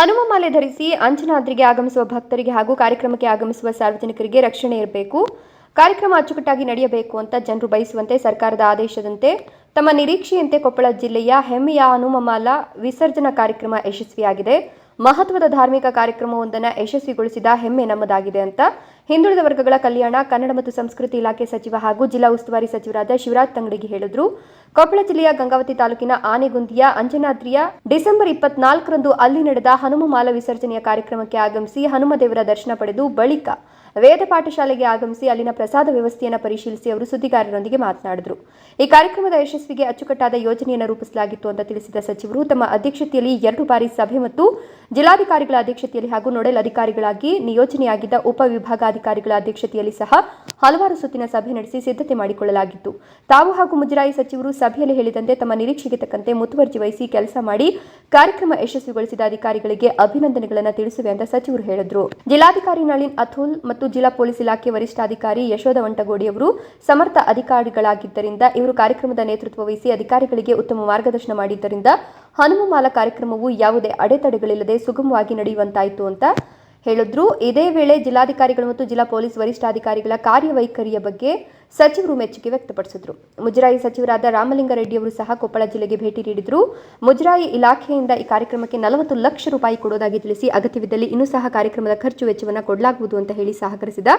ಹನುಮ ಮಾಲೆ ಧರಿಸಿ ಅಂಜನಾದ್ರಿಗೆ ಆಗಮಿಸುವ ಭಕ್ತರಿಗೆ ಹಾಗೂ ಕಾರ್ಯಕ್ರಮಕ್ಕೆ ಆಗಮಿಸುವ ಸಾರ್ವಜನಿಕರಿಗೆ ರಕ್ಷಣೆ ಇರಬೇಕು. ಕಾರ್ಯಕ್ರಮ ಅಚ್ಚುಕಟ್ಟಾಗಿ ನಡೆಯಬೇಕು ಅಂತ ಜನರು ಬಯಸುವಂತೆ ಸರ್ಕಾರದ ಆದೇಶದಂತೆ ತಮ್ಮ ನಿರೀಕ್ಷೆಯಂತೆ ಕೊಪ್ಪಳ ಜಿಲ್ಲೆಯ ಹೆಮ್ಮೆಯ ಹನುಮಮಾಲ ವಿಸರ್ಜನಾ ಕಾರ್ಯಕ್ರಮ ಯಶಸ್ವಿಯಾಗಿದೆ. ಮಹತ್ವದ ಧಾರ್ಮಿಕ ಕಾರ್ಯಕ್ರಮವೊಂದನ್ನು ಯಶಸ್ವಿಗೊಳಿಸಿದ ಹೆಮ್ಮೆ ನಮ್ಮದಾಗಿದೆ ಅಂತ. ಹಿಂದುಳಿದ ವರ್ಗಗಳ ಕಲ್ಯಾಣ, ಕನ್ನಡ ಮತ್ತು ಸಂಸ್ಕೃತಿ ಇಲಾಖೆ ಸಚಿವ ಹಾಗೂ ಜಿಲ್ಲಾ ಉಸ್ತುವಾರಿ ಸಚಿವರಾದ ಶಿವರಾಜ್ ತಂಗಡಿಗೆ ಹೇಳಿದರು. ಕೊಪ್ಪಳ ಜಿಲ್ಲೆಯ ಗಂಗಾವತಿ ತಾಲೂಕಿನ ಆನೆಗುಂದಿಯ ಅಂಜನಾದ್ರಿಯ ಡಿಸೆಂಬರ್ ಇಪ್ಪತ್ನಾಲ್ಕರಂದು ಅಲ್ಲಿ ನಡೆದ ಹನುಮ ಮಾಲ ವಿಸರ್ಜನೆಯ ಕಾರ್ಯಕ್ರಮಕ್ಕೆ ಆಗಮಿಸಿ ಹನುಮ ದೇವರ ದರ್ಶನ ಪಡೆದು ಬಳಿಕ ವೇದ ಪಾಠಶಾಲೆಗೆ ಆಗಮಿಸಿ ಅಲ್ಲಿನ ಪ್ರಸಾದ ವ್ಯವಸ್ಥೆಯನ್ನು ಪರಿಶೀಲಿಸಿ ಅವರು ಸುದ್ದಿಗಾರರೊಂದಿಗೆ ಮಾತನಾಡಿದರು. ಈ ಕಾರ್ಯಕ್ರಮದ ಯಶಸ್ವಿಗೆ ಅಚ್ಚುಕಟ್ಟಾದ ಯೋಜನೆಯನ್ನು ರೂಪಿಸಲಾಗಿತ್ತು ಅಂತ ತಿಳಿಸಿದ ಸಚಿವರು, ತಮ್ಮ ಅಧ್ಯಕ್ಷತೆಯಲ್ಲಿ ಎರಡು ಬಾರಿ ಸಭೆ ಮತ್ತು ಜಿಲ್ಲಾಧಿಕಾರಿಗಳ ಅಧ್ಯಕ್ಷತೆಯಲ್ಲಿ ಹಾಗೂ ನೋಡೆಲ್ ಅಧಿಕಾರಿಗಳಾಗಿ ನಿಯೋಜನೆಯಾಗಿದ್ದ ಉಪವಿಭಾಗಾಧಿಕಾರಿಗಳ ಅಧ್ಯಕ್ಷತೆಯಲ್ಲಿ ಸಹ ಹಲವಾರು ಸುತ್ತಿನ ಸಭೆ ನಡೆಸಿ ಸಿದ್ಧತೆ ಮಾಡಿಕೊಳ್ಳಲಾಗಿತ್ತು. ತಾವು ಹಾಗೂ ಮುಜರಾಯಿ ಸಚಿವರು ಸಭೆಯಲ್ಲಿ ಹೇಳಿದಂತೆ ತಮ್ಮ ನಿರೀಕ್ಷೆಗೆ ತಕ್ಕಂತೆ ಮುತುವರ್ಜಿ ವಹಿಸಿ ಕೆಲಸ ಮಾಡಿ ಕಾರ್ಯಕ್ರಮ ಯಶಸ್ವಿಗೊಳಿಸಿದ ಅಧಿಕಾರಿಗಳಿಗೆ ಅಭಿನಂದನೆಗಳನ್ನು ತಿಳಿಸುವೆ ಅಂತ ಸಚಿವರು ಹೇಳಿದರು. ಜಿಲ್ಲಾಧಿಕಾರಿ ನಳಿನ್ ಅಥೋಲ್ ಮತ್ತು ಜಿಲ್ಲಾ ಪೊಲೀಸ್ ಇಲಾಖೆ ವರಿಷ್ಠಾಧಿಕಾರಿ ಯಶೋಧ ವಂಟಗೋಡಿ ಅವರು ಸಮರ್ಥ ಅಧಿಕಾರಿಗಳಾಗಿದ್ದರಿಂದ ಇವರು ಕಾರ್ಯಕ್ರಮದ ನೇತೃತ್ವ ವಹಿಸಿ ಅಧಿಕಾರಿಗಳಿಗೆ ಉತ್ತಮ ಮಾರ್ಗದರ್ಶನ ಮಾಡಿದ್ದರಿಂದ ಹನುಮಮಾಲ ಕಾರ್ಯಕ್ರಮವು ಯಾವುದೇ ಅಡೆತಡೆಗಳಿಲ್ಲದೆ ಸುಗಮವಾಗಿ ನಡೆಯುವಂತಾಯಿತು ಅಂತ ಹೇಳಿದ್ರು. ಇದೇ ವೇಳೆ ಜಿಲ್ಲಾಧಿಕಾರಿಗಳು ಮತ್ತು ಜಿಲ್ಲಾ ಪೊಲೀಸ್ ವರಿಷ್ಠಾಧಿಕಾರಿಗಳ ಕಾರ್ಯವೈಖರಿಯ ಬಗ್ಗೆ ಸಚಿವರು ಮೆಚ್ಚುಗೆ ವ್ಯಕ್ತಪಡಿಸಿದರು. ಮುಜರಾಯಿ ಸಚಿವರಾದ ರಾಮಲಿಂಗಾರೆಡ್ಡಿ ಅವರು ಸಹ ಕೊಪ್ಪಳ ಜಿಲ್ಲೆಗೆ ಭೇಟಿ ನೀಡಿದ್ರು. ಮುಜರಾಯಿ ಇಲಾಖೆಯಿಂದ ಈ ಕಾರ್ಯಕ್ರಮಕ್ಕೆ ನಲವತ್ತು ಲಕ್ಷ ರೂಪಾಯಿ ಕೊಡುವುದಾಗಿ ತಿಳಿಸಿ ಅಗತ್ಯವಿದ್ದಲ್ಲಿ ಇನ್ನೂ ಸಹ ಕಾರ್ಯಕ್ರಮದ ಖರ್ಚು ವೆಚ್ಚವನ್ನು ಕೊಡಲಾಗುವುದು ಅಂತ ಹೇಳಿ ಸಹಕರಿಸಿದ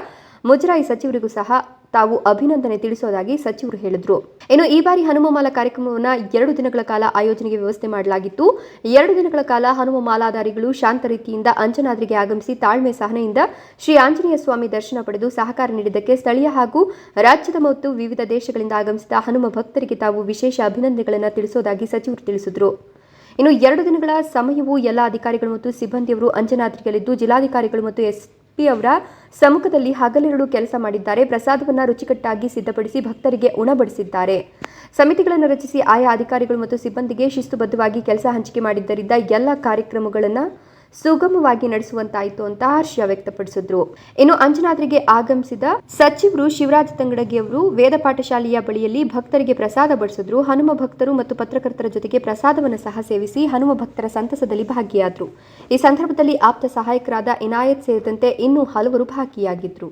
ಮುಜರಾಯಿ ಸಚಿವರಿಗೂ ಸಹ ತಾವು ಅಭಿನಂದನೆ ತಿಳಿಸೋದಾಗಿ ಸಚಿವರು ಹೇಳಿದರು. ಇನ್ನು ಈ ಬಾರಿ ಹನುಮಮಾಲ ಕಾರ್ಯಕ್ರಮವನ್ನು ಎರಡು ದಿನಗಳ ಕಾಲ ಆಯೋಜನೆಗೆ ವ್ಯವಸ್ಥೆ ಮಾಡಲಾಗಿತ್ತು. ಎರಡು ದಿನಗಳ ಕಾಲ ಹನುಮ ಮಾಲಾಧಾರಿಗಳು ಶಾಂತ ರೀತಿಯಿಂದ ಅಂಜನಾದ್ರಿಗೆ ಆಗಮಿಸಿ ತಾಳ್ಮೆ ಸಹನೆಯಿಂದ ಶ್ರೀ ಆಂಜನೇಯ ಸ್ವಾಮಿ ದರ್ಶನ ಪಡೆದು ಸಹಕಾರ ನೀಡಿದ್ದಕ್ಕೆ ಸ್ಥಳೀಯ ಹಾಗೂ ರಾಜ್ಯದ ಮತ್ತು ವಿವಿಧ ದೇಶಗಳಿಂದ ಆಗಮಿಸಿದ ಹನುಮ ಭಕ್ತರಿಗೆ ತಾವು ವಿಶೇಷ ಅಭಿನಂದನೆಗಳನ್ನು ತಿಳಿಸೋದಾಗಿ ಸಚಿವರು ತಿಳಿಸಿದರು. ಇನ್ನು ಎರಡು ದಿನಗಳ ಸಮಯವು ಎಲ್ಲ ಅಧಿಕಾರಿಗಳು ಮತ್ತು ಸಿಬ್ಬಂದಿಯವರು ಅಂಜನಾದ್ರಿಯಲ್ಲಿದ್ದು, ಜಿಲ್ಲಾಧಿಕಾರಿಗಳು ಮತ್ತು ಎಸ್ ಪಿ ಅವರ ಸಮ್ಮುಖದಲ್ಲಿ ಹಗಲಿರುಳು ಕೆಲಸ ಮಾಡಿದ್ದಾರೆ. ಪ್ರಸಾದವನ್ನು ರುಚಿಕಟ್ಟಾಗಿ ಸಿದ್ಧಪಡಿಸಿ ಭಕ್ತರಿಗೆ ಉಣಬಡಿಸಿದ್ದಾರೆ. ಸಮಿತಿಗಳನ್ನು ರಚಿಸಿ ಆಯಾ ಅಧಿಕಾರಿಗಳು ಮತ್ತು ಸಿಬ್ಬಂದಿಗೆ ಶಿಸ್ತುಬದ್ಧವಾಗಿ ಕೆಲಸ ಹಂಚಿಕೆ ಮಾಡಿದ್ದರಿಂದ ಎಲ್ಲ ಕಾರ್ಯಕ್ರಮಗಳನ್ನು ಸುಗಮವಾಗಿ ನಡೆಸುವಂತಾಯಿತು ಅಂತ ಹರ್ಷ ವ್ಯಕ್ತಪಡಿಸಿದ್ರು. ಇನ್ನು ಅಂಜನಾದ್ರಿಗೆ ಆಗಮಿಸಿದ ಸಚಿವರು ಶಿವರಾಜ್ ತಂಗಡಗಿ ಅವರು ವೇದ ಪಾಠಶಾಲೆಯ ಬಳಿಯಲ್ಲಿ ಭಕ್ತರಿಗೆ ಪ್ರಸಾದ ಬಡಿಸಿದ್ರು. ಹನುಮ ಭಕ್ತರು ಮತ್ತು ಪತ್ರಕರ್ತರ ಜೊತೆಗೆ ಪ್ರಸಾದವನ್ನು ಸಹ ಸೇವಿಸಿ ಹನುಮ ಭಕ್ತರ ಸಂತಸದಲ್ಲಿ ಭಾಗಿಯಾದರು. ಈ ಸಂದರ್ಭದಲ್ಲಿ ಆಪ್ತ ಸಹಾಯಕರಾದ ಇನಾಯತ್ ಸೇರಿದಂತೆ ಇನ್ನೂ ಹಲವರು ಭಾಗಿಯಾಗಿದ್ರು.